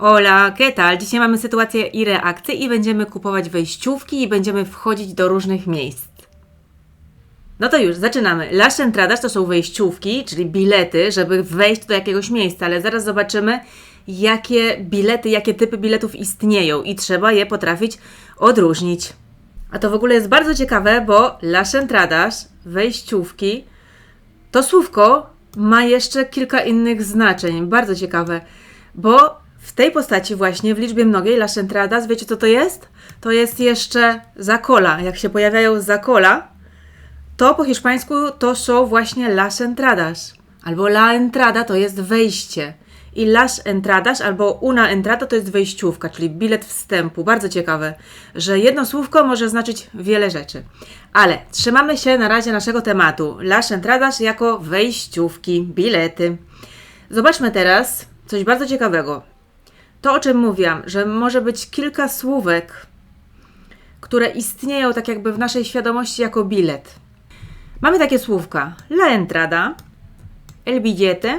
Hola, ¿qué tal? Dzisiaj mamy sytuację i reakcję i będziemy kupować wejściówki i będziemy wchodzić do różnych miejsc. No to już, zaczynamy. Las entradas to są wejściówki, czyli bilety, żeby wejść do jakiegoś miejsca, ale zaraz zobaczymy, jakie bilety, jakie typy biletów istnieją i trzeba je potrafić odróżnić. A to w ogóle jest bardzo ciekawe, bo las entradas, wejściówki, to słówko ma jeszcze kilka innych znaczeń. Bardzo ciekawe, bo w tej postaci właśnie, w liczbie mnogiej, las entradas, wiecie co to jest? To jest jeszcze zakola. Jak się pojawiają zakola, to po hiszpańsku to są właśnie las entradas. Albo la entrada to jest wejście. I las entradas albo una entrada to jest wejściówka, czyli bilet wstępu. Bardzo ciekawe, że jedno słówko może znaczyć wiele rzeczy. Ale trzymamy się na razie naszego tematu. Las entradas jako wejściówki, bilety. Zobaczmy teraz coś bardzo ciekawego. To, o czym mówiłam, że może być kilka słówek, które istnieją tak jakby w naszej świadomości jako bilet. Mamy takie słówka: la entrada, el billete,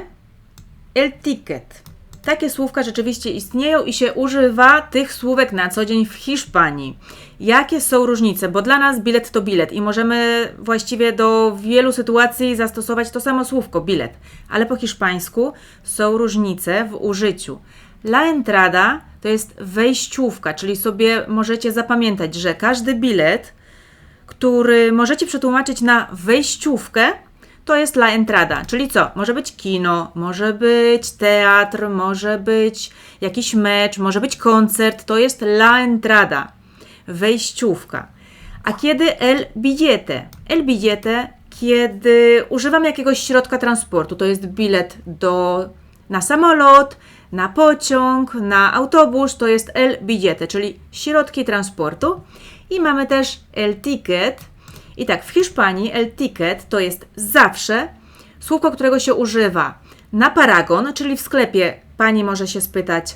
el ticket. Takie słówka rzeczywiście istnieją i się używa tych słówek na co dzień w Hiszpanii. Jakie są różnice? Bo dla nas bilet to bilet i możemy właściwie do wielu sytuacji zastosować to samo słówko bilet, ale po hiszpańsku są różnice w użyciu. La entrada to jest wejściówka, czyli sobie możecie zapamiętać, że każdy bilet, który możecie przetłumaczyć na wejściówkę, to jest la entrada. Czyli co? Może być kino, może być teatr, może być jakiś mecz, może być koncert. To jest la entrada. Wejściówka. A kiedy el billete? El billete, kiedy używam jakiegoś środka transportu, to jest bilet do, na samolot, na pociąg, na autobus, to jest el billete, czyli środki transportu. I mamy też el ticket. I tak, w Hiszpanii el ticket to jest zawsze słówko, którego się używa na paragon, czyli w sklepie pani może się spytać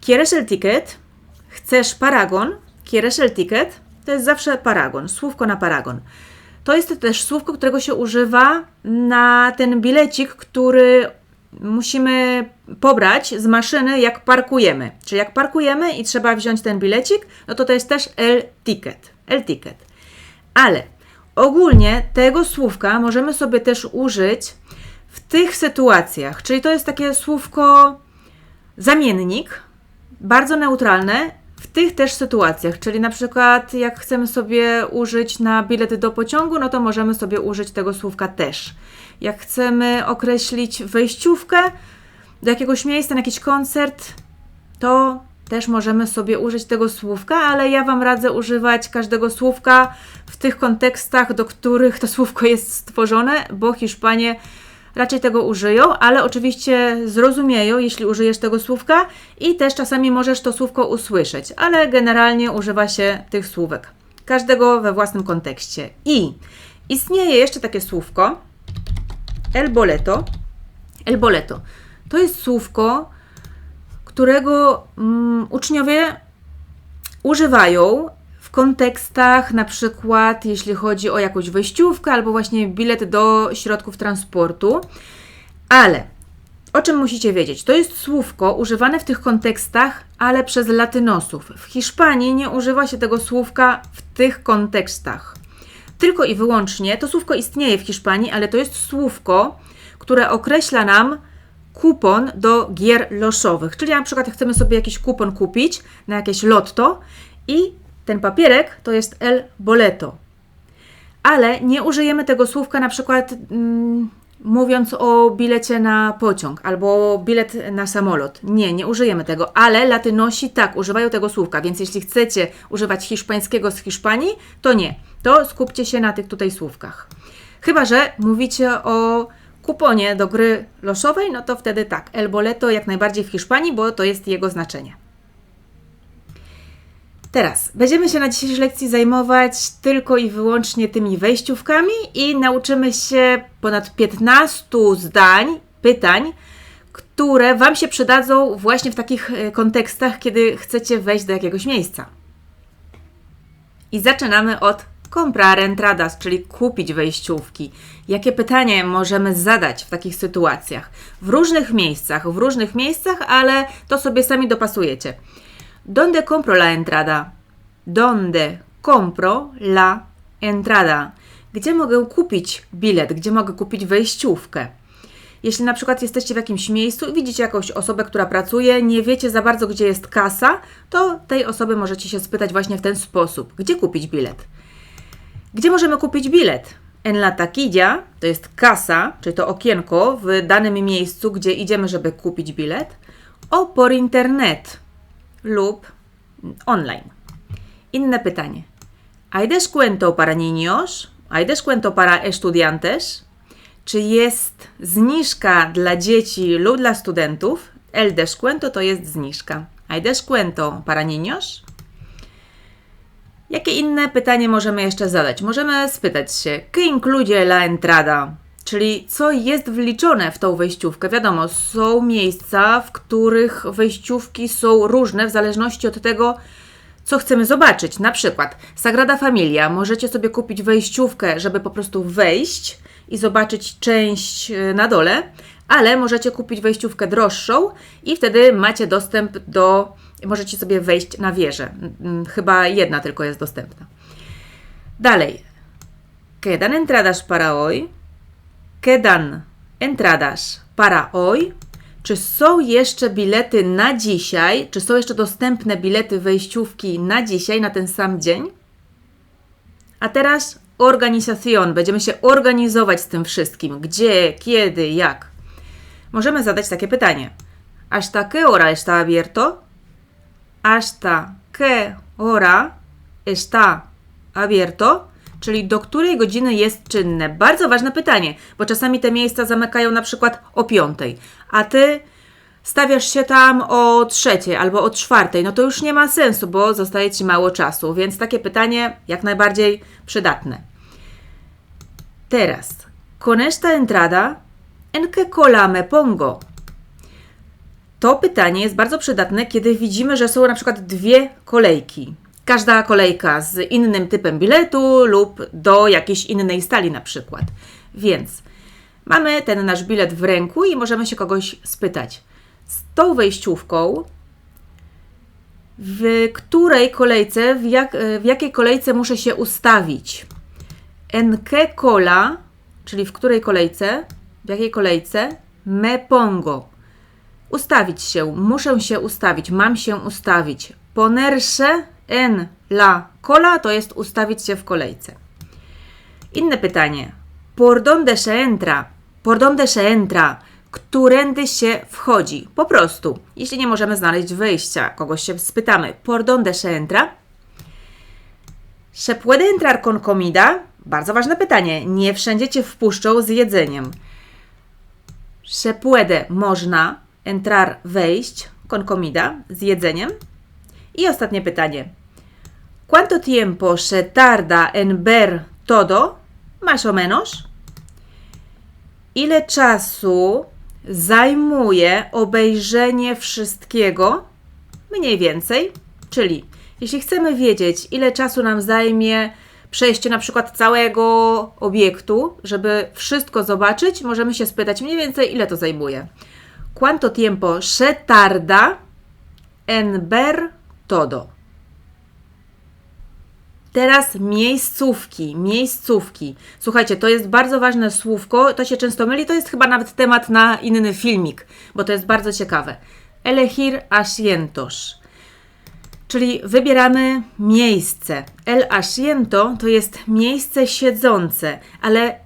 ¿Quieres el ticket? Chcesz paragon? ¿Quieres el ticket? To jest zawsze paragon, słówko na paragon. To jest też słówko, którego się używa na ten bilecik, który musimy pobrać z maszyny, jak parkujemy. Czyli jak parkujemy i trzeba wziąć ten bilecik, no to to jest też el ticket. El ticket. Ale ogólnie tego słówka możemy sobie też użyć w tych sytuacjach. Czyli to jest takie słówko zamiennik, bardzo neutralne w tych też sytuacjach. Czyli na przykład jak chcemy sobie użyć na bilet do pociągu, no to możemy sobie użyć tego słówka też. Jak chcemy określić wejściówkę do jakiegoś miejsca, na jakiś koncert, to też możemy sobie użyć tego słówka, ale ja Wam radzę używać każdego słówka w tych kontekstach, do których to słówko jest stworzone, bo Hiszpanie raczej tego użyją, ale oczywiście zrozumieją, jeśli użyjesz tego słówka i też czasami możesz to słówko usłyszeć, ale generalnie używa się tych słówek. Każdego we własnym kontekście. I istnieje jeszcze takie słówko el boleto. El boleto. To jest słówko, którego mm, uczniowie używają w kontekstach, na przykład jeśli chodzi o jakąś wejściówkę albo właśnie bilet do środków transportu. Ale o czym musicie wiedzieć? To jest słówko używane w tych kontekstach, ale przez latynosów. W Hiszpanii nie używa się tego słówka w tych kontekstach. Tylko i wyłącznie to słówko istnieje w Hiszpanii, ale to jest słówko, które określa nam kupon do gier losowych. Czyli na przykład chcemy sobie jakiś kupon kupić na jakieś lotto i ten papierek to jest el boleto. Ale nie użyjemy tego słówka na przykład mm, mówiąc o bilecie na pociąg albo bilet na samolot. Nie, nie użyjemy tego, ale latynosi tak używają tego słówka, więc jeśli chcecie używać hiszpańskiego z Hiszpanii, to nie. To skupcie się na tych tutaj słówkach. Chyba, że mówicie o kuponie do gry losowej, no to wtedy tak, el boleto jak najbardziej w Hiszpanii, bo to jest jego znaczenie. Teraz będziemy się na dzisiejszej lekcji zajmować tylko i wyłącznie tymi wejściówkami i nauczymy się ponad 15 zdań, pytań, które Wam się przydadzą właśnie w takich e, kontekstach, kiedy chcecie wejść do jakiegoś miejsca. I zaczynamy od Comprar entradas, czyli kupić wejściówki. Jakie pytanie możemy zadać w takich sytuacjach? W różnych miejscach, w różnych miejscach, ale to sobie sami dopasujecie. Donde compro la entrada? Compro la entrada? Gdzie mogę kupić bilet? Gdzie mogę kupić wejściówkę? Jeśli na przykład jesteście w jakimś miejscu i widzicie jakąś osobę, która pracuje, nie wiecie za bardzo, gdzie jest kasa, to tej osoby możecie się spytać właśnie w ten sposób: gdzie kupić bilet? Gdzie możemy kupić bilet? En la taquilla to jest kasa, czyli to okienko w danym miejscu, gdzie idziemy, żeby kupić bilet, o por internet lub online. Inne pytanie. ¿Hay descuento para niños? ¿Hay descuento para estudiantes? Czy jest zniżka dla dzieci lub dla studentów? El descuento to jest zniżka. ¿Hay descuento para niños? Jakie inne pytanie możemy jeszcze zadać? Możemy spytać się, ¿qué incluye la entrada? Czyli co jest wliczone w tą wejściówkę? Wiadomo, są miejsca, w których wejściówki są różne w zależności od tego, co chcemy zobaczyć. Na przykład Sagrada Familia. Możecie sobie kupić wejściówkę, żeby po prostu wejść i zobaczyć część y, na dole, ale możecie kupić wejściówkę droższą i wtedy macie dostęp do. Możecie sobie wejść na wieżę. Mm, Chyba jedna tylko jest dostępna. Dalej. Quedan entradas para hoy? Quedan entradas para hoy? Czy są jeszcze bilety na dzisiaj? Czy są jeszcze dostępne bilety wejściówki na dzisiaj, na ten sam dzień? A teraz organización. Będziemy się organizować z tym wszystkim. Gdzie, kiedy, jak? Możemy zadać takie pytanie. ¿Hasta qué hora está abierto? ¿Hasta qué hora está abierto? Czyli do której godziny jest czynne? Bardzo ważne pytanie, bo czasami te miejsca zamykają na przykład o piątej, a ty stawiasz się tam o trzeciej albo o czwartej, no to już nie ma sensu, bo zostaje ci mało czasu, więc takie pytanie jak najbardziej przydatne. Teraz, con esta entrada, ¿en qué cola me pongo? To pytanie jest bardzo przydatne, kiedy widzimy, że są na przykład dwie kolejki. Każda kolejka z innym typem biletu lub do jakiejś innej stali na przykład. Więc mamy ten nasz bilet w ręku i możemy się kogoś spytać. Z tą wejściówką, w której kolejce, w, jak, w jakiej kolejce muszę się ustawić? En qué cola, czyli w której kolejce, w jakiej kolejce me pongo. Ustawić się, muszę się ustawić, mam się ustawić. Ponerse en la cola to jest ustawić się w kolejce. Inne pytanie. Por donde se entra? Por donde se entra? Którędy się wchodzi? Po prostu. Jeśli nie możemy znaleźć wyjścia, kogoś się spytamy. Por donde se entra? Se puede entrar con comida? Bardzo ważne pytanie. Nie wszędzie cię wpuszczą z jedzeniem. Se puede, można, entrar, wejść, con comida, z jedzeniem. I ostatnie pytanie. ¿Cuánto tiempo se tarda en ver todo? Más o menos. Ile czasu zajmuje obejrzenie wszystkiego? Mniej więcej. Czyli jeśli chcemy wiedzieć, ile czasu nam zajmie przejście na przykład całego obiektu, żeby wszystko zobaczyć, możemy się spytać mniej więcej, ile to zajmuje. ¿Cuánto tiempo se tarda en ver todo? Teraz miejscówki, miejscówki. Słuchajcie, to jest bardzo ważne słówko, to się często myli, to jest chyba nawet temat na inny filmik, bo to jest bardzo ciekawe. Elegir asientos, czyli wybieramy miejsce. El asiento to jest miejsce siedzące, ale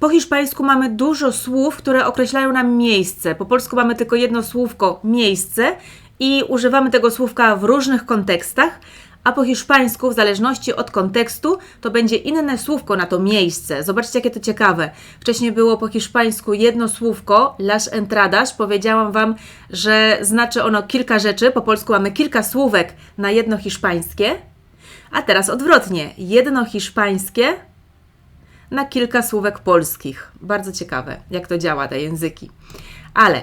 po hiszpańsku mamy dużo słów, które określają nam miejsce. Po polsku mamy tylko jedno słówko miejsce i używamy tego słówka w różnych kontekstach, a po hiszpańsku, w zależności od kontekstu, to będzie inne słówko na to miejsce. Zobaczcie, jakie to ciekawe. Wcześniej było po hiszpańsku jedno słówko, las entradas. Powiedziałam Wam, że znaczy ono kilka rzeczy. Po polsku mamy kilka słówek na jedno hiszpańskie. A teraz odwrotnie. Jedno hiszpańskie na kilka słówek polskich. Bardzo ciekawe, jak to działa, te języki. Ale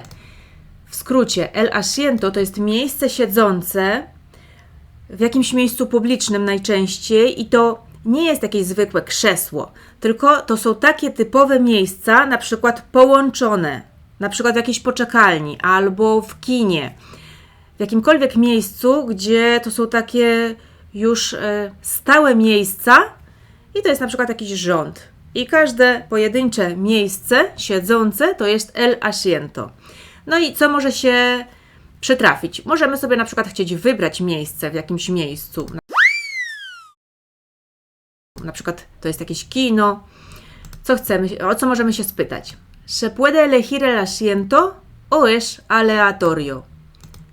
w skrócie, el asiento to jest miejsce siedzące w jakimś miejscu publicznym najczęściej i to nie jest jakieś zwykłe krzesło, tylko to są takie typowe miejsca, na przykład połączone, na przykład w jakiejś poczekalni albo w kinie, w jakimkolwiek miejscu, gdzie to są takie już e, stałe miejsca i to jest na przykład jakiś rząd. I każde pojedyncze miejsce siedzące to jest el asiento. No i co może się przytrafić? Możemy sobie na przykład chcieć wybrać miejsce w jakimś miejscu. Na przykład to jest jakieś kino. Co chcemy, o co możemy się spytać? ¿Se puede elegir el asiento o es aleatorio?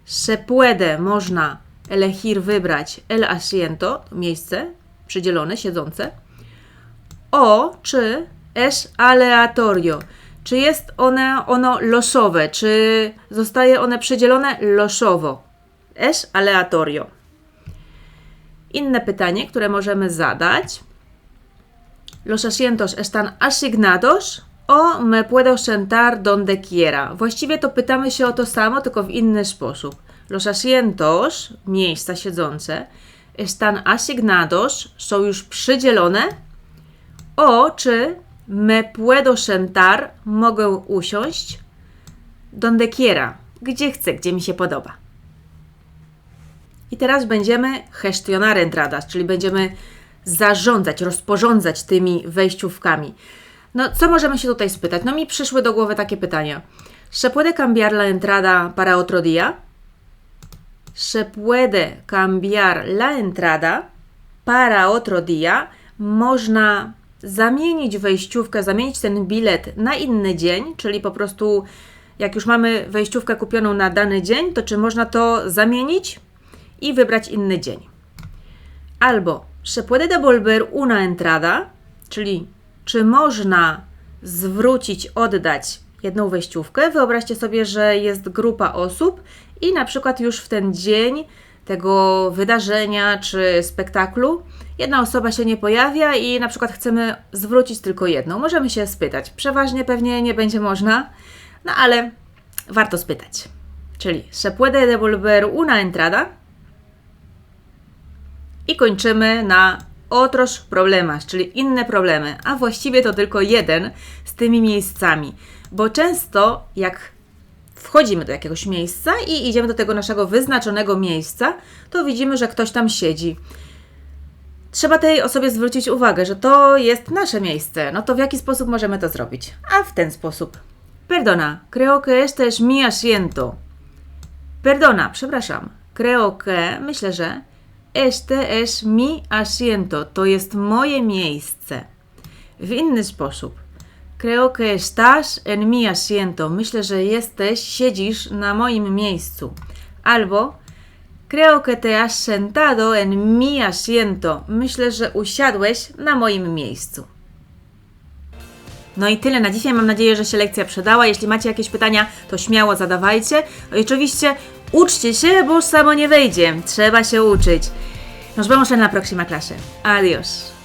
Se puede, można elegir, wybrać el asiento, miejsce przydzielone, siedzące. O, czy es aleatorio? Czy jest one, ono losowe? Czy zostaje one przydzielone losowo? Es aleatorio. Inne pytanie, które możemy zadać. Los asientos están asignados o me puedo sentar donde quiera. Właściwie to pytamy się o to samo, tylko w inny sposób. Los asientos, miejsca siedzące, están asignados, są już przydzielone. O, czy me puedo sentar, mogę usiąść donde quiera, gdzie chcę, gdzie mi się podoba. I teraz będziemy gestionar entradas, czyli będziemy zarządzać, rozporządzać tymi wejściówkami. No, co możemy się tutaj spytać? No, mi przyszły do głowy takie pytania. ¿Se puede cambiar la entrada para otro día? ¿Se puede cambiar la entrada para otro día? Można zamienić wejściówkę, zamienić ten bilet na inny dzień, czyli po prostu jak już mamy wejściówkę kupioną na dany dzień, to czy można to zamienić i wybrać inny dzień? Albo se puede devolver una entrada, czyli czy można zwrócić, oddać jedną wejściówkę. Wyobraźcie sobie, że jest grupa osób i na przykład już w ten dzień tego wydarzenia czy spektaklu jedna osoba się nie pojawia i na przykład chcemy zwrócić tylko jedną. Możemy się spytać. Przeważnie pewnie nie będzie można, no ale warto spytać. Czyli se puede devolver una entrada? I kończymy na otros problemas, czyli inne problemy, a właściwie to tylko jeden z tymi miejscami, bo często jak wchodzimy do jakiegoś miejsca i idziemy do tego naszego wyznaczonego miejsca, to widzimy, że ktoś tam siedzi. Trzeba tej osobie zwrócić uwagę, że to jest nasze miejsce. No to w jaki sposób możemy to zrobić? A w ten sposób. Perdona, creo que este es mi asiento. Perdona, przepraszam. Creo que, myślę, że Este es mi asiento. To jest moje miejsce. W inny sposób. Creo que estás en mi asiento. Myślę, że jesteś, siedzisz na moim miejscu. Albo Creo que te has sentado en mi asiento. Myślę, że usiadłeś na moim miejscu. No i tyle na dzisiaj. Mam nadzieję, że się lekcja przydała. Jeśli macie jakieś pytania, to śmiało zadawajcie. No i oczywiście uczcie się, bo samo nie wejdzie. Trzeba się uczyć. Nos vemos en la próxima clase. Adiós.